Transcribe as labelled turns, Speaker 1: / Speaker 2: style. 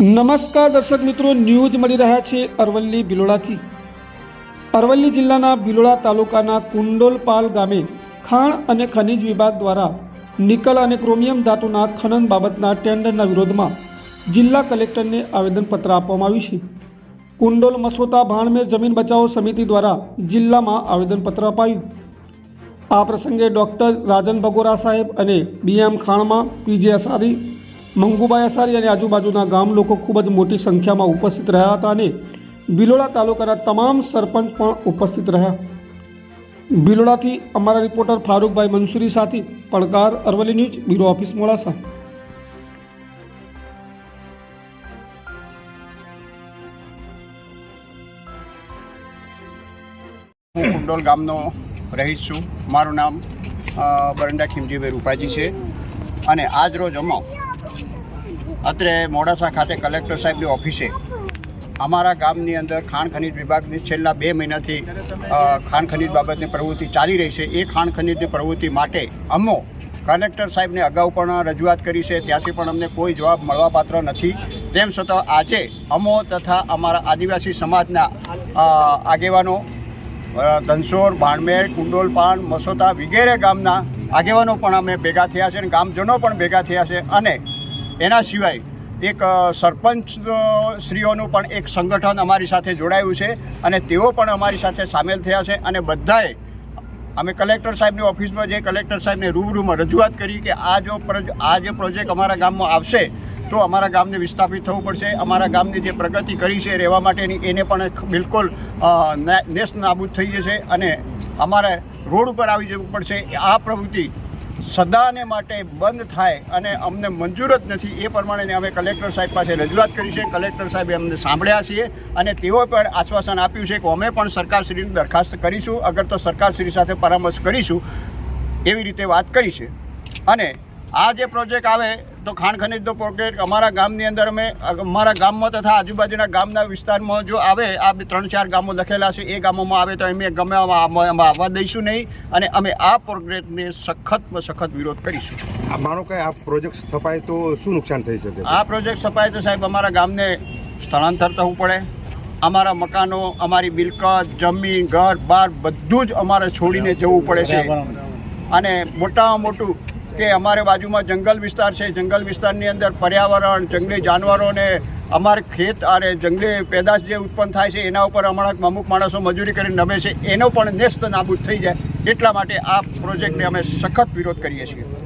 Speaker 1: નમસ્કાર દર્શક મિત્રો, ન્યૂઝ મળી રહ્યા છે અરવલ્લી ભિલોડાથી અરવલ્લી જિલ્લાના ભિલોડા તાલુકાના કુંડોલપાલ ગામે ખાણ અને ખનિજ વિભાગ દ્વારા નિકલ અને ક્રોમિયમ ધાતુના ખનન બાબતના ટેન્ડરના વિરોધમાં જિલ્લા કલેક્ટરને આવેદનપત્ર આપવામાં આવ્યું છે. કુંડોલ મસોતા ભાણમેર જમીન બચાવો સમિતિ દ્વારા જિલ્લામાં આવેદનપત્ર અપાયું. આ પ્રસંગે ડૉક્ટર રાજન ભગોરા સાહેબ અને બીએમ ખાણમાં પીજે અસારી મંગુભાઈ અસારી અને આજુબાજુના ગામ લોકો ખૂબ જ મોટી સંખ્યામાં ઉપસ્થિત રહ્યા હતા અને બિલોડા તાલુકાના તમામ સરપંચ પણ ઉપસ્થિત રહ્યા. બિલોડાથી અમારા રિપોર્ટર ફારૂકભાઈ મંસૂરી સાથે પડકાર Aravalli news, bureau office, Modasa.
Speaker 2: હું કુંડોલ ગામનો રહીશ છું. મારું નામ બરંડા ખીમજીભાઈ રૂપાજી છે. અને આજ રોજ અમો અત્રે મોડાસા ખાતે કલેક્ટર સાહેબની ઓફિસે અમારા ગામની અંદર ખાણ ખનીજ વિભાગની છેલ્લા બે મહિનાથી ખાણ ખનીજ બાબતની પ્રવૃત્તિ ચાલી રહી છે. એ ખાણ ખનીજની પ્રવૃત્તિ માટે અમો કલેક્ટર સાહેબને અગાઉ પણ રજૂઆત કરી છે. ત્યાંથી પણ અમને કોઈ જવાબ મળવાપાત્ર નથી. તેમ છતાં આજે અમો તથા અમારા આદિવાસી સમાજના આગેવાનો ધનસોર ભાણમેર, કુંડોલપાણ, મસોતા વગેરે ગામના આગેવાનો પણ અમે ભેગા થયા છે અને ગામજનો પણ ભેગા થયા છે અને એના સિવાય એક સરપંચ શ્રીઓનું પણ એક સંગઠન અમારી સાથે જોડાયું છે અને તેઓ પણ અમારી સાથે સામેલ થયા છે અને બધાએ, અમે કલેક્ટર સાહેબની ઓફિસમાં જઈ કલેક્ટર સાહેબને રૂબરૂમાં રજૂઆત કરી કે આ જો આ જે પ્રોજેક્ટ અમારા ગામમાં આવશે, તો અમારા ગામને વિસ્થાપિત થવું પડશે. અમારા ગામની જે પ્રગતિ કરી છે રહેવા માટેની, એને પણ બિલકુલ નેસ્ત નાબૂદ થઈ જશે અને અમારે રોડ ઉપર આવી જવું પડશે. આ પ્રવૃત્તિ સદાને માટે બંધ થાય અને અમને મંજૂર જ નથી, એ પ્રમાણે અમે કલેક્ટર સાહેબ પાસે રજૂઆત કરી છે. કલેક્ટર સાહેબે અમને સાંભળ્યા છીએ અને તેઓ પણ આશ્વાસન આપ્યું છે કે અમે પણ સરકારશ્રીની દરખાસ્ત કરીશું, અગર તો સરકારશ્રી સાથે પરામર્શ કરીશું એવી રીતે વાત કરી છે. અને આ જે પ્રોજેક્ટ આવે તો ખાણ ખનીજનો પ્રોજેક્ટ અમારા ગામની અંદર અમે અમારા ગામમાં તથા આજુબાજુના ગામના વિસ્તારમાં જો આવે આ ત્રણ ચાર ગામો લખેલા છે એ ગામોમાં આવે તો અમે ગમે આવવા દઈશું નહીં અને અમે આ પ્રોજેક્ટને સખતમાં સખત વિરોધ કરીશું.
Speaker 3: મારો માનો કે આ પ્રોજેક્ટ સ્થપાય તો શું નુકસાન થઈ શકે?
Speaker 2: આ પ્રોજેક્ટ સ્થપાય તો સાહેબ અમારા ગામને સ્થળાંતર થવું પડે. અમારા મકાનો અમારી મિલકત જમીન ઘર બાર બધું જ અમારે છોડીને જવું પડે છે. અને મોટામાં મોટું કે અમારે બાજુમાં જંગલ વિસ્તાર છે. જંગલ વિસ્તારની અંદર પર્યાવરણ, જંગલી જાનવરોને અમારે ખેત અને જંગલી પેદાશ જે ઉત્પન્ન થાય છે, એના ઉપર હમણાં અમુક માણસો મજૂરી કરીને નમે છે. એનો પણ નેસ્ત નાબૂદ થઈ જાય એટલા માટે આ પ્રોજેક્ટને અમે સખત વિરોધ કરીએ છીએ.